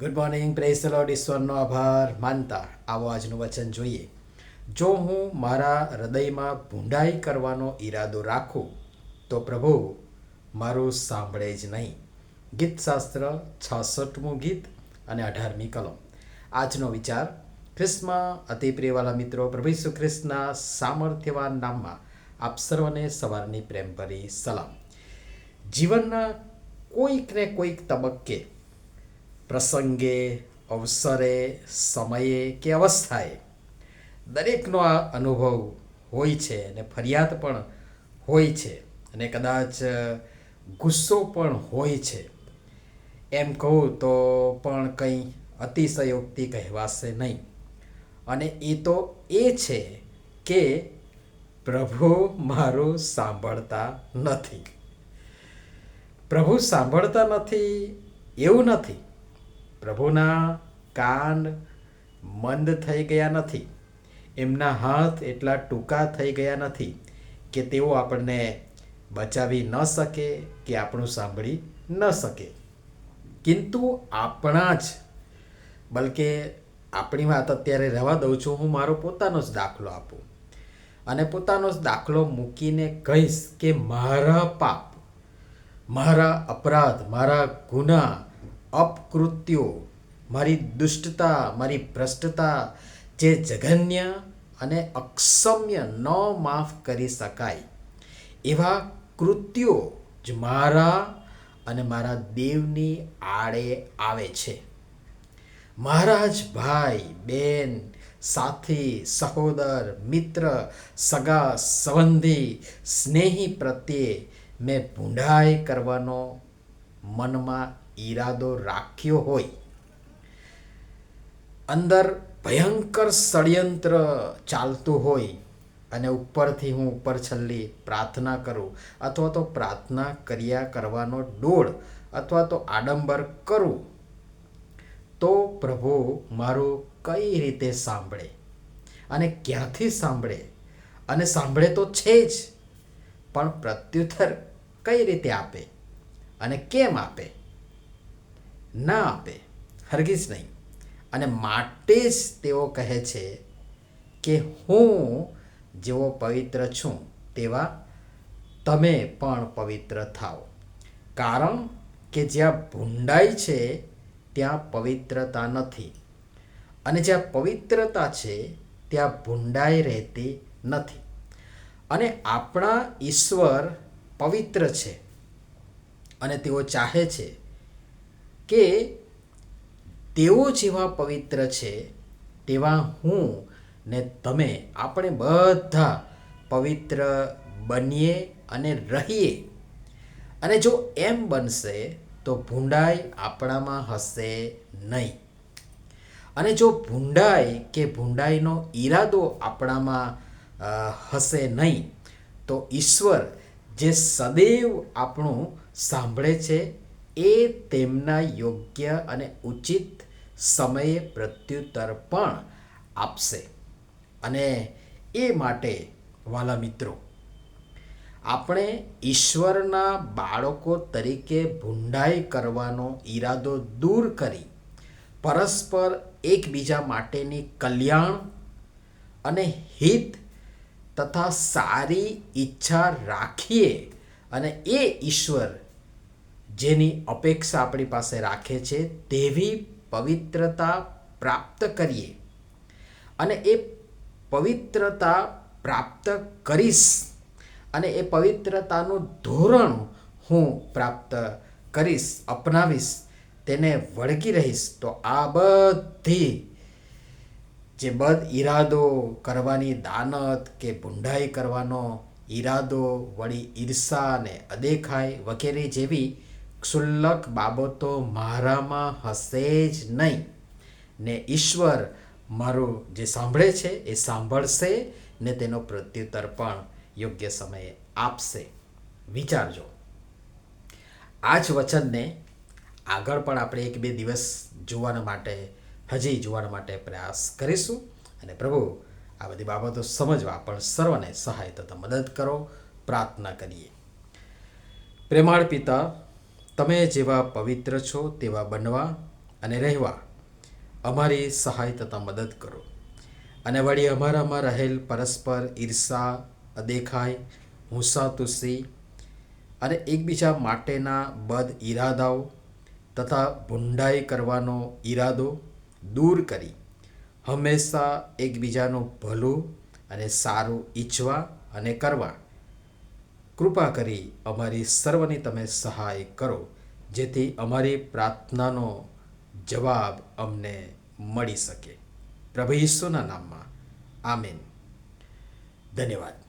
Good morning praise lord ઈશ્વરનો આભાર. માનતા, આવો આજનું વચન જોઈએ. જો હું મારા હૃદયમાં ભૂંડાઈ કરવાનો ઈરાદો રાખું, તો પ્રભુ, મારું સાંભળે જ નહીં. ગીતશાસ્ત્ર છાસઠમું ગીત અને અઢારમી કલમ. આજનો વિચાર, ખ્રિસ્તમાં અતિ પ્રિયવાલા મિત્રો, પ્રભુ ઈસુ ખ્રિસ્તના સામર્થ્યવાન નામમાં આપ સર્વને સવારની પ્રેમભરી સલામ. જીવનના કોઈક ને કોઈક તબક્કે પ્રસંગે, અવસરે, સમયે કે અવસ્થાએ દરેકનો આ અનુભવ હોય છે અને ફરિયાદ પણ હોય છે અને કદાચ ગુસ્સો પણ હોય છે. એમ કહું તો પણ કંઈ અતિશયોક્તિ કહેવાશે નહીં. અને એ તો એ છે કે પ્રભુ મારું સાંભળતા નથી. પ્રભુ સાંભળતા નથી એવું નથી. પ્રભુના કાન મંદ થઈ ગયા નથી. એમના હાથ એટલા ટૂંકા થઈ ગયા નથી કે તેઓ આપણને બચાવી ન શકે, કે આપણું સાંભળી ન શકે. કિંતુ આપણા જ, બલકે આપણી વાત અત્યારે રહેવા દઉં છું, હું મારો પોતાનો જ દાખલો આપું. અને પોતાનો જ દાખલો મૂકીને કહીશ કે મારા પાપ, મારા અપરાધ, મારા ગુના અપકૃત્યો, મારી દુષ્ટતા, મારી ભ્રષ્ટતા, જે જઘન્ય અને અક્ષમ્ય ન માફ કરી શકાય, એવા કૃત્યો જ મારા અને મારા દેવની આડે આવે છે. મહારાજ ભાઈ, બેન, સાથી, સહોદર, મિત્ર, સગા, સંબંધી, સ્નેહી પ્રત્યે મેં ભૂંડાઈ કરવાનો મનમાં ઈરાદો રાખ્યો હોય. અંદર ભયંકર ષડયંત્ર ચાલતું હોય અને ઉપરથી હું ઉપર છલ્લી પ્રાર્થના કરું અથવા તો પ્રાર્થના કર્યા કરવાનો ડોળ અથવા તો આડંબર કરું, તો પ્રભુ મારું કઈ રીતે સાંભળે અને ક્યાંથી સાંભળે? અને સાંભળે તો છે જ, પણ પ્રત્યુત્તર કઈ રીતે આપે અને કેમ આપે? ના આપે. હરગીજ નહીં. અને માટે જ તેઓ કહે છે કે હું જેવો પવિત્ર છું તેવા તમે પણ પવિત્ર થાઓ. કારણ કે જ્યાં ભૂંડાઈ છે, ત્યાં પવિત્રતા નથી. અને જ્યાં પવિત્રતા છે, ત્યાં ભૂંડાઈ રહેતી નથી. અને આપણા ઈશ્વર પવિત્ર છે. અને તેઓ ચાહે છે કે તેઓ જેવા પવિત્ર છે, તેવા હું ને તમે આપણે બધા પવિત્ર બનીએ અને રહીએ. અને જો એમ બનશે, તો ભૂંડાઈ આપણામાં હશે નહીં. અને જો ભૂંડાઈ કે ભૂંડાઈનો ઈરાદો આપણામાં હશે નહીં, તો ઈશ્વર જે સદૈવ આપણું સાંભળે છે એ તેમના યોગ્ય અને ઉચિત સમયે પ્રત્યુત્તર પણ આપશે. અને એ માટે વાલા મિત્રો, આપણે ઈશ્વરના બાળકો તરીકે ભૂંડાઈ કરવાનો ઈરાદો દૂર કરી, પરસ્પર એકબીજા માટેની કલ્યાણ અને હિત તથા સારી ઈચ્છા રાખીએ અને એ ઈશ્વર જેની અપેક્ષા આપણી પાસે રાખે છે તેવી પવિત્રતા પ્રાપ્ત કરીએ. અને એ પવિત્રતા પ્રાપ્ત કરીશ અને એ પવિત્રતાનું ધોરણ હું પ્રાપ્ત કરીશ, અપનાવીશ, તેને વળગી રહીશ, તો આ બધી જે બદ ઈરાદો કરવાની દાનત કે ભૂંડાઈ કરવાનો ઈરાદો, વળી ઈર્ષા ને અદેખાઈ વગેરે જેવી ક્ષુલ્લક બાબતો મારામાં હશે જ નહીં. ને ઈશ્વર મારું જે સાંભળે છે એ સાંભળશે ને તેનો પ્રત્યુત્તર પણ યોગ્ય સમયે આપશે. વિચારજો. આ જ વચનને આગળ પણ આપણે એક બે દિવસ જોવાના માટે, હજી જોવાના માટે પ્રયાસ કરીશું. અને પ્રભુ, આ બધી બાબતો સમજવા પણ સર્વને સહાય તથા મદદ કરો. પ્રાર્થના કરીએ. પ્રેમાળ પિતા તમે જેવા પવિત્ર છો તેવા બનવા અને રહેવા. અમારી સહાય તથા મદદ કરો. અને વળી અમારામાં રહેલ પરસ્પર ઈર્ષા અદેખાય હુંસાતુસી અને એકબીજા માટેના બદ ઈરાદાઓ તથા ભૂંડાઈ કરવાનો ઈરાદો દૂર કરી હંમેશા એકબીજાનું ભલું અને સારું ઈચ્છવા અને કરવા. કૃપા કરી અમારી સર્વની તમે સહાય કરો, જેથી અમારી પ્રાર્થનાનો જવાબ અમને મળી શકે. પ્રભુ ઈસુના નામમાં. આમેન. ધન્યવાદ.